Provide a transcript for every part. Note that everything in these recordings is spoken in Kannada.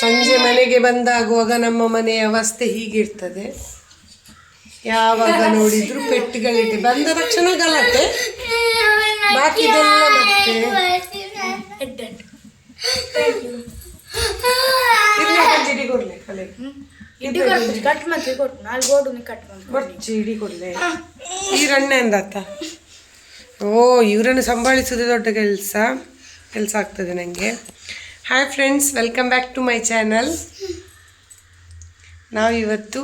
ಸಂಜೆ ಮನೆಗೆ ಬಂದಾಗುವಾಗ ನಮ್ಮ ಮನೆಯ ಅವಸ್ಥೆ ಹೀಗಿರ್ತದೆ. ಯಾವಾಗ ನೋಡಿದ್ರು ಪೆಟ್ಟುಗಳಿದೆ. ಬಂದ ತಕ್ಷಣ ಗಲಾಟೆ. ಬಾಕಿದೆಲ್ಲ ಮತ್ತೆ. ರಣ್ಣೆ ಅಂದಾತ ಓ ಇವರನ್ನು ಸಂಭಾಳಿಸೋದೇ ದೊಡ್ಡ ಕೆಲಸ. ಕೆಲಸ ಆಗ್ತದೆ ನನಗೆ hi friends welcome back to my channel ನಾವು ಇವತ್ತು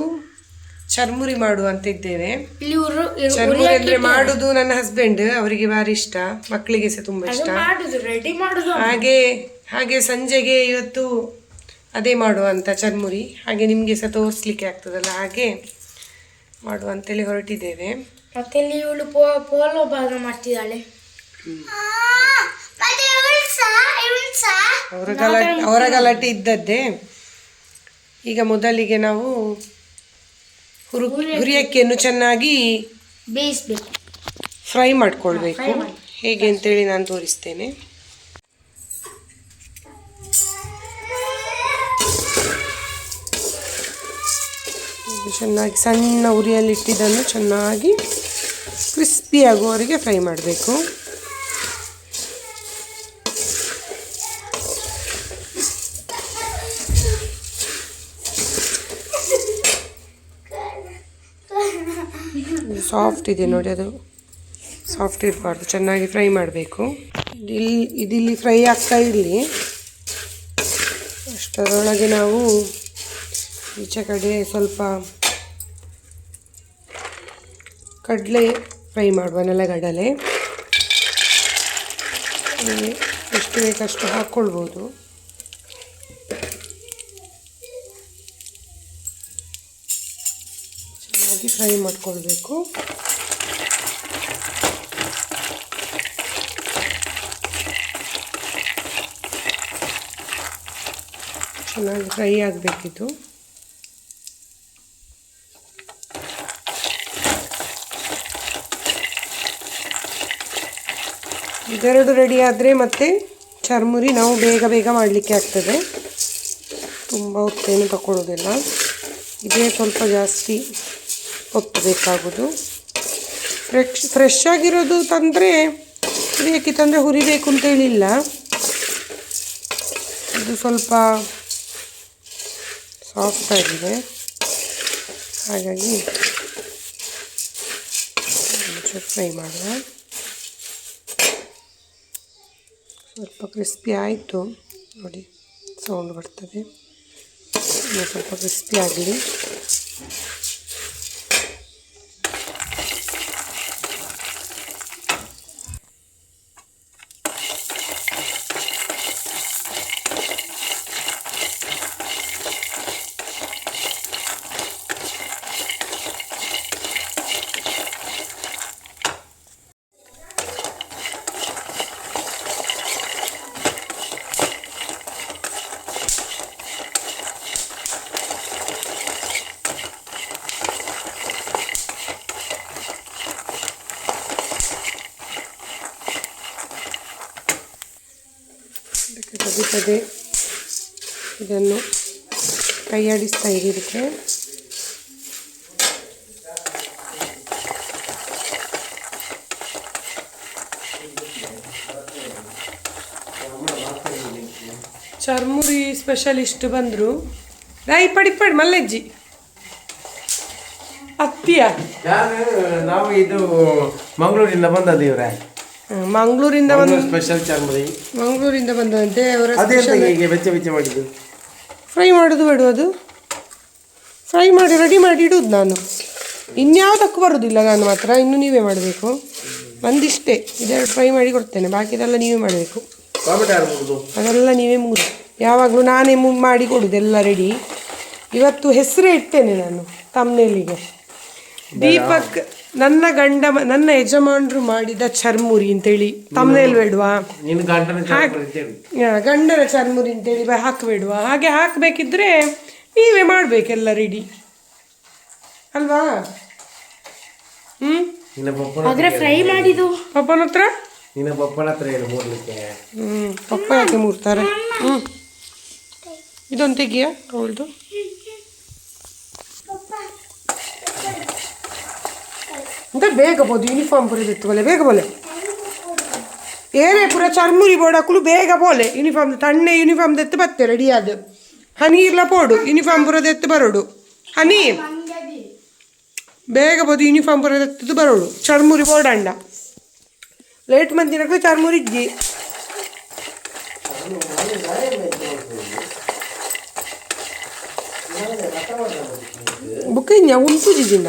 ಚರ್ಮುರಿ ಮಾಡುವಂತ ಇದ್ದೇವೆ ಇಲ್ಲಿ ಉರು ಚರ್ಮುರಿ ಅಂದ್ರೆ ಮಾಡುದು ನನ್ನ ಹಸ್ಬೆಂಡ್ ಅವರಿಗೆ ಭಾರಿ ಇಷ್ಟ ಮಕ್ಕಳಿಗೆ ಸಹ ತುಂಬಾ ಇಷ್ಟ. ಮಾಡುದು ರೆಡಿ ಮಾಡುದು. ಹಾಗೆ ಹಾಗೆ ಸಂಜೆಗೆ ಇವತ್ತು ಅದೇ ಮಾಡುವಂತ ಚರ್ಮುರಿ. ಹಾಗೆ ನಿಮಗೆ ಸಹ ತೋರಿಸ್ಲಿಕ್ಕೆ ಆಗ್ತದಲ್ಲ ಹಾಗೆ ಮಾಡುವಂತೇಳಿ ಹೊರಟಿದ್ದೇವೆ. ಮತ್ತೆ ಇಲ್ಲಿ ಇವಳು ಪೋಲೋ ಭಾಗ ಮಾಡ್ತಿದ್ದಾಳೆ. ಅವರ ಗಲಾಟೆ ಅವರ ಗಲಾಟೆ ಇದ್ದದ್ದೇ ಈಗ ಮೊದಲಿಗೆ ನಾವು ಹುರು ಹುರಿಯಕ್ಕಿಯನ್ನು ಚೆನ್ನಾಗಿ ಬೇಯಿಸ್ಬೇಕು. ಫ್ರೈ ಮಾಡ್ಕೊಳ್ಬೇಕು. ಹೇಗೆ ಅಂತೇಳಿ ನಾನು ತೋರಿಸ್ತೇನೆ. ಚೆನ್ನಾಗಿ ಸಣ್ಣ ಉರಿಯಲ್ಲಿಟ್ಟಿದ್ದನ್ನು ಚೆನ್ನಾಗಿ ಕ್ರಿಸ್ಪಿ ಆಗುವವರೆಗೆ ಫ್ರೈ ಮಾಡಬೇಕು. ಸಾಫ್ಟ್ ಇದೆ ನೋಡಿ ಅದು. ಸಾಫ್ಟ್ ಇರಬಾರ್ದು, ಚೆನ್ನಾಗಿ ಫ್ರೈ ಮಾಡಬೇಕು. ಇಲ್ಲಿ ಇದಿಲ್ಲಿ ಫ್ರೈ ಆಗ್ತಾ ಇರಲಿ. ಅಷ್ಟರೊಳಗೆ ನಾವು ಈಚೆ ಕಡೆ ಸ್ವಲ್ಪ ಕಡಲೆ ಫ್ರೈ ಮಾಡುವ ನೆಲಗಡಲೆ. ಎಷ್ಟು ಬೇಕಷ್ಟು ಹಾಕ್ಕೊಳ್ಬೋದು. ಫ್ರೈ ಮಾಡ್ಕೊಳ್ಬೇಕು ಚೆನ್ನಾಗಿ ಫ್ರೈ ಆಗಬೇಕಿತ್ತು ಇದೆರಡು ರೆಡಿ ಆದರೆ ಮತ್ತೆ ಚರ್ಮುರಿ ನಾವು ಬೇಗ ಬೇಗ ಮಾಡಲಿಕ್ಕೆ ಆಗ್ತದೆ ತುಂಬ ಹೊತ್ತೇನು ತಗೊಳ್ಳೋದಿಲ್ಲ ಇದೇ ಸ್ವಲ್ಪ ಜಾಸ್ತಿ ಹೊತ್ತು ಬೇಕಾಗೋದು. ಫ್ರೆಶ್ ಫ್ರೆಶ್ ಆಗಿರೋದು ತಂದರೆ ಹುರಿಯೋಕ್ಕೆ ತಂದರೆ ಹುರಿಬೇಕು ಅಂತ ಹೇಳಿಲ್ಲ. ಇದು ಸ್ವಲ್ಪ ಸಾಫ್ಟ್ ಆಗಿದೆ. ಹಾಗಾಗಿ ಫ್ರೈ ಮಾಡುವ ಸ್ವಲ್ಪ ಕ್ರಿಸ್ಪಿ ಆಯಿತು. ನೋಡಿ ಸೌಂಡ್ ಬರ್ತದೆ. ಸ್ವಲ್ಪ ಕ್ರಿಸ್ಪಿ ಆಗಲಿ. ಪದೇ ಇದನ್ನು ಕೈಯಾಡಿಸ್ತಾ ಇರಿ ಇದಕ್ಕೆ. ಚರ್ಮುರಿ ಸ್ಪೆಷಲಿಸ್ಟ್ ಬಂದರು. ರಾಯಿ, ಪಡಿ ಪಡಿ, ಮಲ್ಲಜ್ಜಿ. ಅತ್ತಿಯ. ನಾವು ಇದು ಮಂಗಳೂರಿಂದ ಬಂದದ್ದು ಇವ್ರೆ. ಮಂಗಳೂರಿಂದ ಬಂದ ಸ್ಪೆಷಲ್ ಚರ್ಮರಿ. ಮಂಗಳೂರಿಂದ ಬಂದಂತೆ ಅವರ ಅದೆಂತ ಹೀಗೆ ಬೆಚ್ಚ ಬೆಚ್ಚ ಮಾಡಿದ್ದು? ಫ್ರೈ ಮಾಡೋದು ಬೇಡ ಅದು. ಫ್ರೈ ಮಾಡಿ ರೆಡಿ ಮಾಡಿ ಇಡುದು ನಾನು. ಇನ್ಯಾವುದಕ್ಕೂ ಬರೋದಿಲ್ಲ ನಾನು ಮಾತ್ರ ಇನ್ನು ನೀವೇ ಮಾಡಬೇಕು. ಒಂದಿಷ್ಟೇ ಇದೆರಡು ಫ್ರೈ ಮಾಡಿ ಕೊಡ್ತೇನೆ ಬಾಕಿದೆಲ್ಲ ನೀವೇ ಮಾಡಬೇಕು. ಅದೆಲ್ಲ ನೀವೇ ಮುಗಿದು. ಯಾವಾಗಲೂ ನಾನೇ ಮು ಮಾಡಿ ಕೊಡುದು ಎಲ್ಲ ರೆಡಿ ಇವತ್ತು ಹೆಸರೇ ಇಡ್ತೇನೆ ನಾನು ತಮ್ಮನೇಲಿಗೆ ದೀಪಕ್ ನನ್ನ ಗಂಡ ಮ- ನನ್ನ ಯಜಮಾನರು ಮಾಡಿದ ಚರ್ಮುರಿ ಅಂತೇಳಿ. ತಮ್ಮನೇಲಿ ಬೇಡ್ವಾ? ನಿನ್ನ ಗಂಟನ ಚರ್ಮರಿ ಅಂತೇಳಿ. ಆ, ಗಂಡನ ಚರ್ಮುರಿ ಅಂತೇಳಿ ಬ- ಹಾಕ್ಬೇಡ್ವಾ? ಹಾಗೆ ಹಾಕಬೇಕಿದ್ರೆ ನೀವೇ ಮಾಡಬೇಕೆಲ್ಲ ರೆಡಿ ಅಲ್ವಾ? ಹ್ಞೂ ನಿನ್ನ ಪಪ್ಪನ ಆದ್ರೆ ಫ್ರೈ ಮಾಡಿದ್ದು? ಪಪ್ಪನ ಹತ್ರ? ನಿನ್ನ ಪಪ್ಪನ ಹತ್ರ ಹೇಳು ಮೂಡ್ಲಿಕ್ಕೆ ಹ್ಞೂ ಪಪ್ಪ ಯಾಕೆ ಮೂರ್ತಾರೆ. ಹ್ಞೂ ಇದೊಂದು ತೆಗಿಯ? ಅವಳದು? ಅಂತ ಬೇಗ ಬೋದು ಯೂನಿಫಾರ್ಮ್ ಪೂರ ಬೇಗ ಬೋಲೆ. ಏನೇ ಪೂರ ಚರ್ಮುರಿ ಬೋಡಕ್ಕೂ ಬೇಗ ಬೋಲೆ. ಯೂನಿಫಾರ್ಮ್ ತಣ್ಣೆ ಯೂನಿಫಾರ್ಮ್ ಎತ್ತು ಬತ್ತೆ ರೆಡಿ ಆದ. ಹನಿ ಇರ್ಲ ಪೋಡು ಯೂನಿಫಾರ್ಮ್ ಪೂರ ತೆತ್ತು ಬರೋಡು. ಹನಿ. ಬೇಗ ಬೋದು ಯೂನಿಫಾರ್ಮ್ ಪೂರ ತೆತ್ತು ಬರೋಡು. ಚರ್ಮುರಿ ಬೋಡಂಡ ಲೇಟ್ ಮಂದಿನಕ್ಕೆ ಚರ್ಮುರಿ ಇಜ್ಜಿ ಬುಕ್ ಇನ್ಯ ಉಂಟು ಜಿಜಿಂದ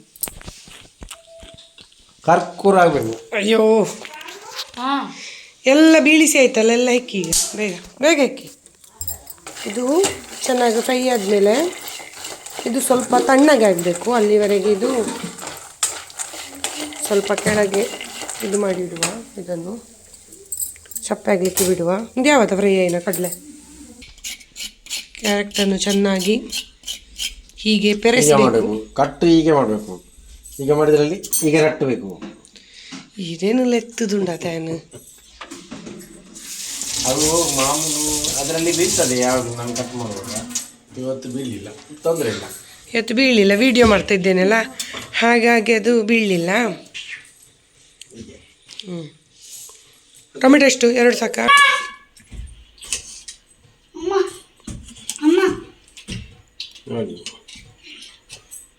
ಕರ್ಕೂರ ಆಗಬೇಕು. ಅಯ್ಯೋ. ಹಾ. ಎಲ್ಲ ಬೀಳಿಸಿ ಆಯ್ತಲ್ಲ ಎಲ್ಲ ಹೆಕ್ಕಿ ಈಗ. ಬೇಗ ಬೇಗ ಹೆಕ್ಕಿ ಇದು ಚೆನ್ನಾಗಿ ಫ್ರೈ ಆದಮೇಲೆ ಇದು ಸ್ವಲ್ಪ ತಣ್ಣಗೆ ಆಗಬೇಕು. ಅಲ್ಲಿವರೆಗೆ ಇದು ಸ್ವಲ್ಪ ಕೆಳಗೆ ಇದು ಮಾಡಿಡುವ ಇದನ್ನು ಚಪ್ಪೆ ಆಗಲಿಕ್ಕೆ ಬಿಡುವ. ಇದು ಯಾವತ್ತ ಫ್ರೈ ಏನ ಕಡಲೆ? ಕ್ಯಾರೆಕ್ಟನ್ನು ಚೆನ್ನಾಗಿ ಹೀಗೆ ಪೆರೆಸಿ ಕಟ್ಟು ಹೀಗೆ ಮಾಡಬೇಕು. ಈಗ ಮಾಡಿದ್ರಲ್ಲಿ ಈಗ ರಟ್ಟಬೇಕು ಇದೇನು ಲೆತ್ತದುಂಡ ತಾನು ಅದು ಮಾಮೂಲು ಅದರಲ್ಲಿ ಬೀಳ್ತದೆ ಯಾವುದು ನಾನು ಕಟ್ ಮಾಡುವಾಗ. ಇವತ್ತು ಬೀಳಲಿಲ್ಲ ತೊಂದರೆ ಇಲ್ಲ. ಇವತ್ತು ಬೀಳಲಿಲ್ಲ ವಿಡಿಯೋ ಮಾಡ್ತಾ ಇದ್ದೇನಲ್ಲ? ಹಾಗಾಗಿ ಅದು ಬೀಳಲಿಲ್ಲ. ಹ್ಞೂ ಟೊಮೆಟೊ ಎಷ್ಟು? ಎರಡು ಸಾಕ? ನೋಡಿ.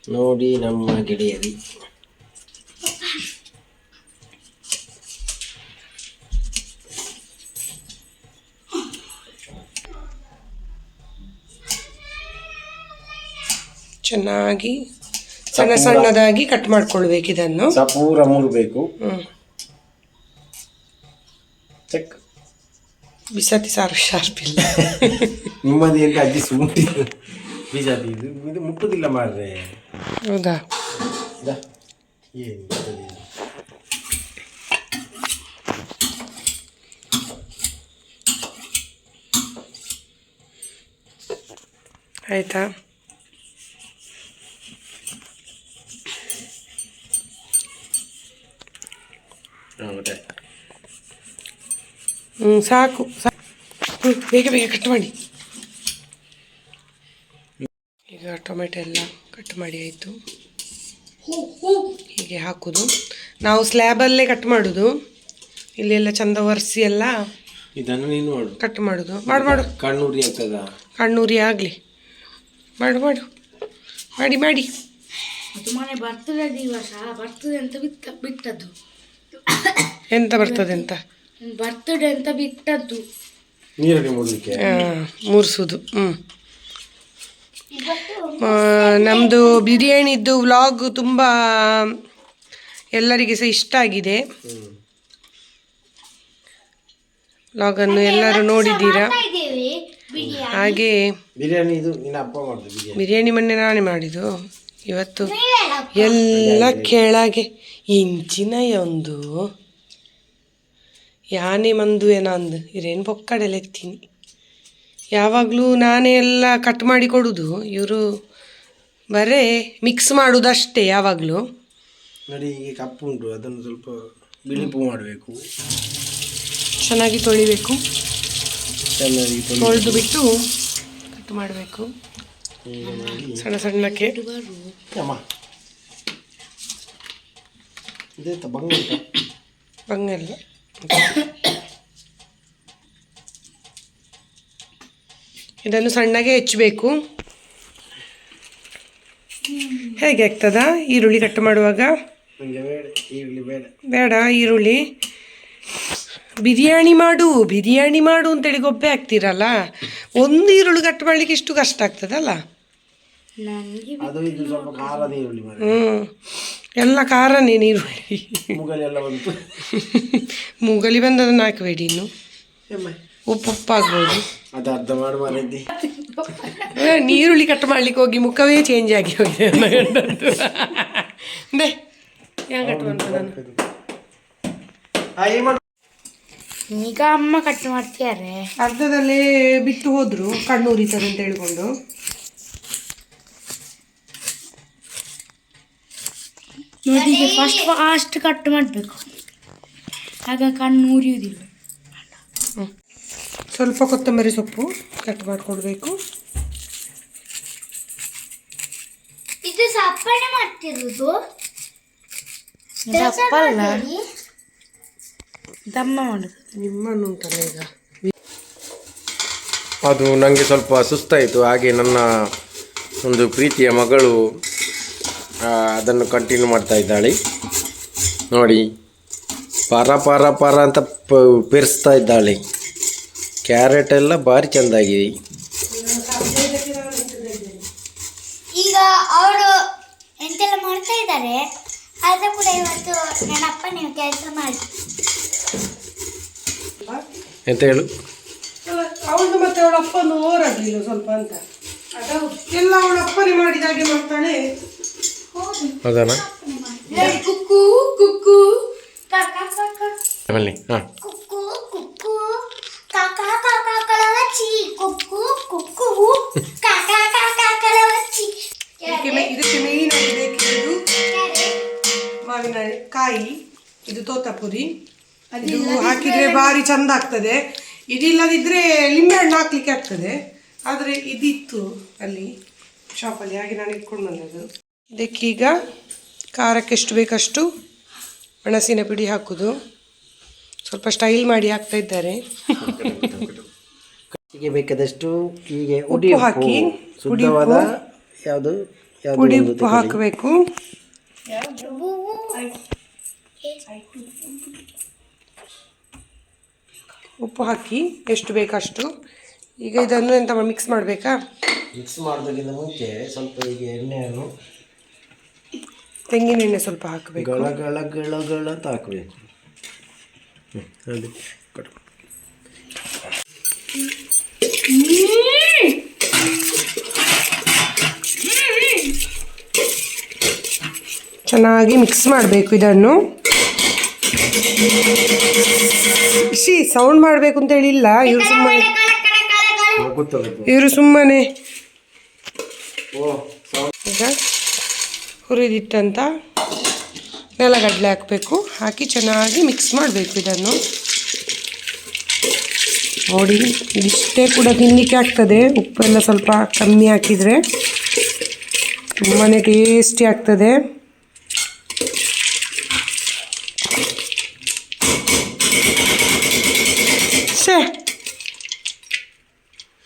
ನೋಡಿ ನಮ್ಮ ಗೆಳೆಯರಿ. ಚೆನ್ನಾಗಿ ಸಣ್ಣ ಸಣ್ಣದಾಗಿ ಕಟ್ ಮಾಡ್ಕೊಳ್ಬೇಕು ಇದನ್ನು. ಸಪೂರ ಮುರ್ಬೇಕು. ಚೆಕ್ ಬಿಸತಿ ಸಾರು ಶಾರ್ಪ್ ಇಲ್ಲ. ನಿಮ್ಮದೇ ಅಜ್ಜಿ ಅಜ್ಜಿ ಬೀಜಾತಿ ಇದು ಇದು ಮುಟ್ಟುದಿಲ್ಲ ಮಾರ್ರೆ. ಹೌದಾ? ಏನು. ಆಯಿತಾ? ಹ್ಞೂ ಸಾಕು. ಸಾಕು ಹ್ಞೂ ಬೇಗ ಬೇಗ ಕಟ್ ಮಾಡಿ ಈಗ ಟೊಮೆಟೊ ಎಲ್ಲ ಕಟ್ ಮಾಡಿ ಆಯಿತು. ಹೀಗೆ ಹಾಕೋದು. ನಾವು ಸ್ಲ್ಯಾಬಲ್ಲೇ ಕಟ್ ಮಾಡೋದು. ಇಲ್ಲೆಲ್ಲ ಚಂದ ಒರೆಸಿ ಎಲ್ಲ ಇದನ್ನು ನೀನು ಮಾಡು. ಕಟ್ ಮಾಡೋದು. ಮಾಡು ಮಾಡು. ಕಣ್ಣೂರಿ ಆಗ್ತದ? ಕಣ್ಣೂರಿ ಆಗಲಿ. ಮಾಡು ಮಾಡು. ಮಾಡಿ ಮಾಡಿ. ಅದು ಮನೆ ಬರ್ತದೆ ದಿವಸ ಬರ್ತದೆ ಅಂತ ಬಿತ್ತ ಬಿಟ್ಟದ್ದು. ಎಂತ ಬರ್ತದೆ ಅಂತ? ಬರ್ತಡೆ ಅಂತ ಬಿಟ್ಟದ್ದು. ನೀರಲ್ಲಿ ಮುಡ್ಲಿಕ್ಕೆ ಮೂರಿಸೋದು. ಹ್ಞೂ ನಮ್ಮದು ಬಿರಿಯಾನಿದ್ದು ವ್ಲಾಗ್ ತುಂಬ ಎಲ್ಲರಿಗೆ ಸಹ ಇಷ್ಟ ಆಗಿದೆ. ವ್ಲಾಗನ್ನು ಎಲ್ಲರೂ ನೋಡಿದ್ದೀರಾ? ಹಾಗೆ ಬಿರಿಯಾನಿ ಇದು ನಿನ್ನ ಅಪ್ಪ ಮಾಡುದು ಬಿರಿಯಾನಿ. ಬಿರಿಯಾನಿ ಮೊನ್ನೆ ನಾನೇ ಮಾಡಿದ್ದು. ಇವತ್ತು ಎಲ್ಲ ಕೆಳಗೆ ಇಂಚಿನ ಒಂದು ಯಾನೆ ಮಂದು ಏನೋ ಅಂದು ಇರೇನು ಬೊಕ್ಕಡೆಲ್ಲ ಎತ್ತೀನಿ ಯಾವಾಗಲೂ ನಾನೇ ಎಲ್ಲ ಕಟ್ ಮಾಡಿ ಕೊಡೋದು. ಇವರು ಬರೇ ಮಿಕ್ಸ್ ಮಾಡುವುದಷ್ಟೇ ಯಾವಾಗಲೂ. ನೋಡಿ ಈಗ ಕಪ್ಪು ಉಂಟು. ಅದನ್ನು ಸ್ವಲ್ಪ ಬಿಳಿಪು ಮಾಡಬೇಕು. ಚೆನ್ನಾಗಿ ತೊಳಿಬೇಕು. ಚೆನ್ನಾಗಿ ತೊಳೆದು ಬಿಟ್ಟು ಕಟ್ ಮಾಡಬೇಕು. ಸಣ್ಣ ಸಣ್ಣಕ್ಕೆ. ಬಂಗಲ್ಲ. ಇದನ್ನು ಸಣ್ಣಗೆ ಹೆಚ್ಚಬೇಕು. ಹೇಗೆ ಆಗ್ತದ? ಈರುಳ್ಳಿ ಕಟ್ ಮಾಡುವಾಗ? ನನಗೆ ಬೇಡ ಈರುಳ್ಳಿ ಬಿರಿಯಾನಿ ಮಾಡು ಬಿರಿಯಾನಿ ಮಾಡು ಅಂತೇಳಿ ಗೊಬ್ಬೆ ಹಾಕ್ತೀರಲ್ಲ? ಒಂದು ಈರುಳ್ಳಿ ಕಟ್ ಮಾಡಲಿಕ್ಕೆ ಇಷ್ಟು ಕಷ್ಟ ಆಗ್ತದಲ್ಲ? ಹ್ಞೂ ಎಲ್ಲ ಖಾರನೇ ನೀರುಳ್ಳಿ ಬಂತು. ಮೂಗಲಿ ಬಂದದನ್ನು ಹಾಕಬೇಡಿ ಇನ್ನು. ಉಪ್ಪು ಉಪ್ಪಾಗ್ಬೋದು ಅದು ಅರ್ಧ ಮಾಡಿ ಮಾಡಿದ್ದಿ ನೀರುಳ್ಳಿ ಕಟ್ ಮಾಡ್ಲಿಕ್ಕೆ ಹೋಗಿ ಮುಖವೇ ಚೇಂಜ್ ಆಗಿ ಹೋಗಿದೆ ದೇ ಕಟ್ ಈಗ ಅಮ್ಮ ಕಟ್ ಮಾಡ್ತಿದ್ದಾರೆ. ಅರ್ಧದಲ್ಲೇ ಬಿಟ್ಟು ಹೋದ್ರು ಕಣ್ಣು ಉರಿತದೆ ಅಂತ ಹೇಳ್ಕೊಂಡು. ನೋಡಿ ಫಸ್ಟ್ ಫಾಸ್ಟ್ ಕಟ್ ಮಾಡಬೇಕು. ಆಗ ಕಣ್ಣು ಉರಿಯುವುದಿಲ್ಲ ಸ್ವಲ್ಪ ಕೊತ್ತಂಬರಿ ಸೊಪ್ಪು ಕಟ್ ಮಾಡಿಕೊಡ್ಬೇಕು. ಇದು ಸಪ್ಪನೆ ಮಾಡ್ತಿರೋದು? ದಮ್ಮ ಮಾಡುದು ನಿಮ್ಮನ್ನು ಉಂಟಲ್ಲ ಈಗ. ಅದು ನನಗೆ ಸ್ವಲ್ಪ ಸುಸ್ತಾಯಿತು. ಹಾಗೆ ನನ್ನ ಒಂದು ಪ್ರೀತಿಯ ಮಗಳು ಅದನ್ನು ಕಂಟಿನ್ಯೂ ಮಾಡ್ತಾ ಇದ್ದಾಳೆ. ನೋಡಿ ಪರ ಪರ ಪರ ಅಂತ ಪೆರೆಸ್ತಾ ಇದ್ದಾಳೆ. ಕ್ಯಾರೆಟ್ ಎಲ್ಲ ಭಾರಿ ಚೆಂದಾಗಿವೆ ಈಗ ಅವರು ಎಂತೆಲ್ಲ ಮಾಡ್ತಾ ಇದ್ದಾರೆ ಅದು ಕೂಡ ಇವತ್ತು ನನ್ನಪ್ಪ ನೀವು ಕೆಲಸ ಮಾಡಿ. ಎಂತ ಹೇಳು? ಅವಳು ಮತ್ತೆ ಅವಳ ಅಪ್ಪನು ಓರಾಗಲಿಲ್ಲ ಸ್ವಲ್ಪ ಅಂತ. ಎಲ್ಲ ಅವಳ ಅಪ್ಪನೇ ಮಾಡಿದ ಹಾಗೆ ಮಾಡ್ತಾಳೆ ಹೌದಾ. ಕುಕ್ಕು ಕುಕ್ಕು. ಕಾಕ ಕಾಕ. ಬನ್ನಿ ಹಾಂ. ಇದು ತೋತಾಪುರಿ ಇದು ಹಾಕಿದ್ರೆ ಭಾರಿ ಚಂದ ಆಗ್ತದೆ. ಇದಿಲ್ಲದಿದ್ರೆ ಲಿಂಬೆಹಣ್ಣು ಹಾಕ್ಲಿಕ್ಕೆ ಆಗ್ತದೆ. ಆದರೆ ಇದಿತ್ತು ಅಲ್ಲಿ ಶಾಪಲ್ಲಿ ಹಾಗೆ ನಾನು ಇಟ್ಕೊಂಡು ಬಂದದ್ದು. ಇದಕ್ಕೀಗ ಖಾರಕ್ಕೆ ಎಷ್ಟು ಬೇಕಷ್ಟು ಮೆಣಸಿನ ಪುಡಿ ಹಾಕೋದು. ಸ್ವಲ್ಪ ಸ್ಟೈಲ್ ಮಾಡಿ ಹಾಕ್ತಾ ಇದ್ದಾರೆ. ಹೀಗೆ ಬೇಕಾದಷ್ಟು ಹೀಗೆ ಉಪ್ಪು ಹಾಕಿ ಶುದ್ಧವಾದ ಯಾವುದು ಯಾವುದು ಪುಡಿ ಉಪ್ಪು ಹಾಕಬೇಕು. ಉಪ್ಪು ಹಾಕಿ ಎಷ್ಟು ಬೇಕಷ್ಟು? ಈಗ ಇದನ್ನು ಎಂತ ಮಿಕ್ಸ್ ಮಾಡಬೇಕಾ? ಮಿಕ್ಸ್ ಮಾಡೋದಕ್ಕಿಂತ ಮುಂಚೆ ಸ್ವಲ್ಪ ಈಗ ಎಣ್ಣೆಯನ್ನು ತೆಂಗಿನ ಎಣ್ಣೆ ಸ್ವಲ್ಪ ಹಾಕಬೇಕು. ಗಳ ಗಳ ಗಳ ಗಳ ಅಂತ ಹಾಕಬೇಕು. ಚೆನ್ನಾಗಿ ಮಿಕ್ಸ್ ಮಾಡಬೇಕು ಇದನ್ನು. ಶಿ ಸೌಂಡ್ ಮಾಡಬೇಕು ಅಂತ ಹೇಳಿಲ್ಲ ಇವರು ಸುಮ್ಮನೆ ಇವರು ಸುಮ್ಮನೆ ಈಗ ಹುರಿದಿಟ್ಟಂತ ನೆಲಗಡಲೆ ಹಾಕಬೇಕು. ಹಾಕಿ ಚೆನ್ನಾಗಿ ಮಿಕ್ಸ್ ಮಾಡಬೇಕು ಇದನ್ನು. ನೋಡಿ ಇದಿಷ್ಟೇ ಕೂಡ ತಿನ್ನಲಿಕ್ಕೆ ಆಗ್ತದೆ. ಉಪ್ಪೆಲ್ಲ ಸ್ವಲ್ಪ ಕಮ್ಮಿ ಹಾಕಿದರೆ ತುಂಬಾ ಟೇಸ್ಟಿ ಆಗ್ತದೆ.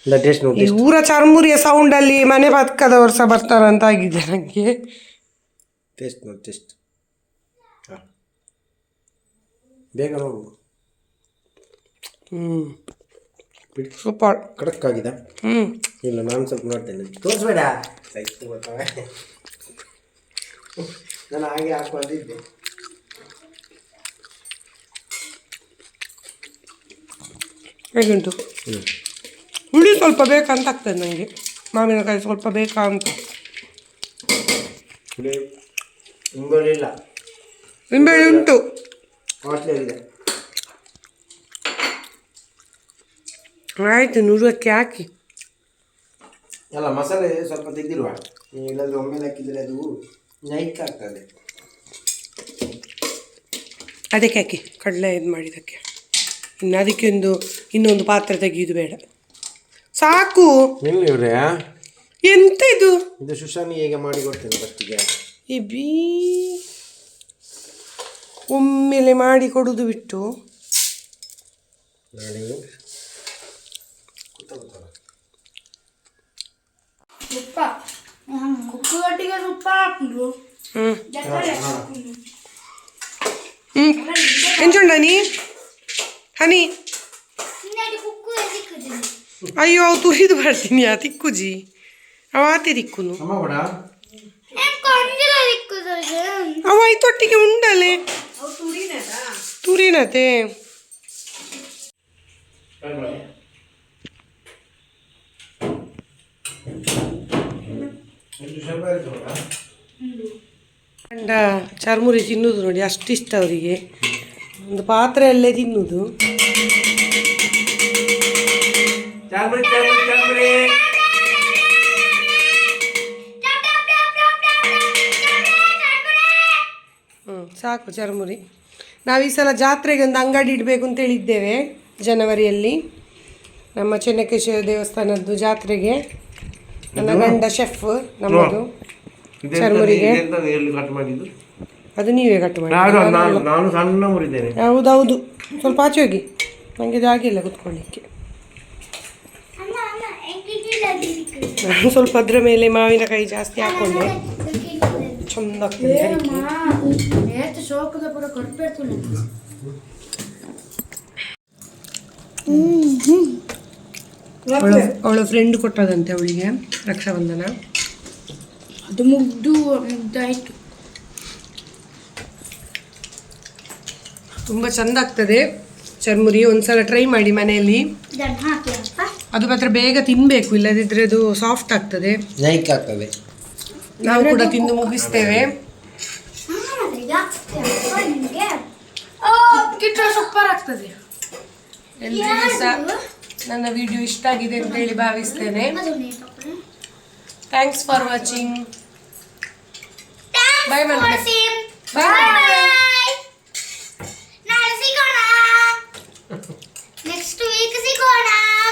ಇಲ್ಲ ಟೇಸ್ಟ್ ನೋಡಿ ಈ ಊರ ಚರ್ಮುರಿಯ ಸೌಂಡಲ್ಲಿ ಮನೆ ಪಕ್ಕದವರು ಸಹ ಬರ್ತಾರಂತ ಆಗಿದೆ ನನಗೆ ಟೇಸ್ಟ್ ನೋಡಿ ಟೇಸ್ಟ್. ಬೇಗ ನೋಡು. ಹ್ಞೂ ಸೂಪರ್ ಕಡಕ್ ಆಗಿದೆ ಹ್ಞೂ ಇಲ್ಲ ನಾನು ಸ್ವಲ್ಪ ನೋಡ್ತೇನೆ. ತೋರಿಸ್ಬೇಡ. ಸೈತು ಗೊತ್ತವೆ. ನಾನು ಹಾಗೆ ಹಾಕೊಂಡಿದ್ದೆ ಹೇಗುಂಟು? ಹ್ಞೂ ಸ್ವಲ್ಪ ಬೇಕಂತ ಆಗ್ತದೆ ನನಗೆ ಮಾವಿನಕಾಯಿ ಸ್ವಲ್ಪ ಬೇಕಾ ಅಂತ. ಹುಳಿ ಹಿಂಗೊಳ್ಳಿಲ್ಲ ನಿಂಬೆಹಣ್ಣು ಉಂಟು. ಆಯಿತು ನೂರಕ್ಕೆ ಹಾಕಿ. ಅಲ್ಲ ಮಸಾಲೆ ಸ್ವಲ್ಪ ತೆಗೆದಿರುವ ಇಲ್ಲಾಂದ್ರೆ ಒಮ್ಮೆ ಹಾಕಿದರೆ ಅದು ನೈಕ್ ಆಗ್ತದೆ. ಅದಕ್ಕೆ ಹಾಕಿ ಕಡಲೆ ಇದು ಮಾಡಿದ್ದಕ್ಕೆ ಇನ್ನು ಅದಕ್ಕೆ ಒಂದು ಇನ್ನೊಂದು ಪಾತ್ರೆ ತೆಗೆಯೋದು ಬೇಡ. ಸಾಕು. ಇಲ್ಲ ಇವ್ರೆ? ಎಂತ ಇದು? ಇದು ಸುಶಾನಿ ಹೇಗೆ ಮಾಡಿ ಕೊಡ್ತೇನೆ ಫಸ್ಟಿಗೆ ಈ ಬೀ ಒಮ್ಮೆಲೆ ಮಾಡಿ ಕೊಡುದು ಬಿಟ್ಟು. ತುಪ್ಪ. ತುಪ್ಪ ಹ್ಮ್. ಹ್ಞೂ ಹ್ಞೂ ಎಂಚುಂಡ ನೀ ಹನಿ? ನಿನ್ನದು ಕುಕ್ಕು ಅಯ್ಯೋ ಅವು ತುರಿದು ಬರ್ತೀನಿ ಆ ತಿಕ್ಕುಜಿ ಅವ ಆತೆ ತಿಕ್ಕುನು ಅವ ಈ ತೊಟ್ಟಿಗೆ ಉಂಡಲೆ ತುರಿನತೆ ಗಂಡ ಚರ್ಮುರಿ ತಿನ್ನುದು ನೋಡಿ ಅಷ್ಟು ಇಷ್ಟ ಅವರಿಗೆ ಒಂದು ಪಾತ್ರೆಯಲ್ಲೇ ತಿನ್ನುದು ಹ್ಞೂ ಸಾಕು ಚರ್ಮುರಿ. ನಾವು ಈ ಸಲ ಜಾತ್ರೆಗೆ ಒಂದು ಅಂಗಡಿ ಇಡಬೇಕು ಅಂತ ಹೇಳಿದ್ದೇವೆ ಜನವರಿಯಲ್ಲಿ. ನಮ್ಮ ಚೆನ್ನಕೇಶ್ವರ ದೇವಸ್ಥಾನದ್ದು ಜಾತ್ರೆಗೆ. ನನ್ನ ಗಂಡ ಶೆಫ್ ನಮ್ಮದು ಚರ್ಮುರಿಗೆ. ಅದು ನೀವೇ ಕಟ್ ಮಾಡಿ ಹೌದೌದು. ಸ್ವಲ್ಪ ಆಚೆ ಹೋಗಿ. ನನಗೆ ಜಾಗ ಇಲ್ಲ ಕುತ್ಕೊಳ್ಳಿಕ್ಕೆ ಅಮ್ಮ ಅಮ್ಮ ಎಂಗಿಲ್ಲ ದಿಕ್ಕು ನಾನು ಸ್ವಲ್ಪ ಅದ್ರ ಮೇಲೆ ಮಾವಿನಕಾಯಿ ಜಾಸ್ತಿ ಹಾಕೊಂಡೆ. ಚಂದ ಅವಳ ಅವಳ ಫ್ರೆಂಡ್ ಕೊಟ್ಟದಂತೆ ಅವಳಿಗೆ ರಕ್ಷಾಬಂಧನ. ಅದು ಮುಗ್ದು ಮುಗ್ದಾಯ್ತು. ತುಂಬ ಚೆಂದ ಆಗ್ತದೆ ಚರ್ಮುರಿ ಒಂದ್ಸಲ ಟ್ರೈ ಮಾಡಿ ಮನೆಯಲ್ಲಿ. ಅದು ಮಾತ್ರ ಬೇಗ ತಿನ್ನಬೇಕು ಇಲ್ಲದಿದ್ರೆ ಅದು ಸಾಫ್ಟ್ ಆಗ್ತದೆ. ನೈಕ್ ಆಗ್ತದೆ. ನಾವು ಕೂಡ ತಿಂದು ಮುಗಿಸ್ತೇವೆ. ಸೂಪರ್ ಆಗ್ತದೆ. ಎಲ್ರಿಗೂ ಸಹ ನನ್ನ ವಿಡಿಯೋ ಇಷ್ಟ ಆಗಿದೆ ಅಂತ ಹೇಳಿ ಭಾವಿಸ್ತೇನೆ. Thanks for watching bye bye next week ಸಿಗೋಣ.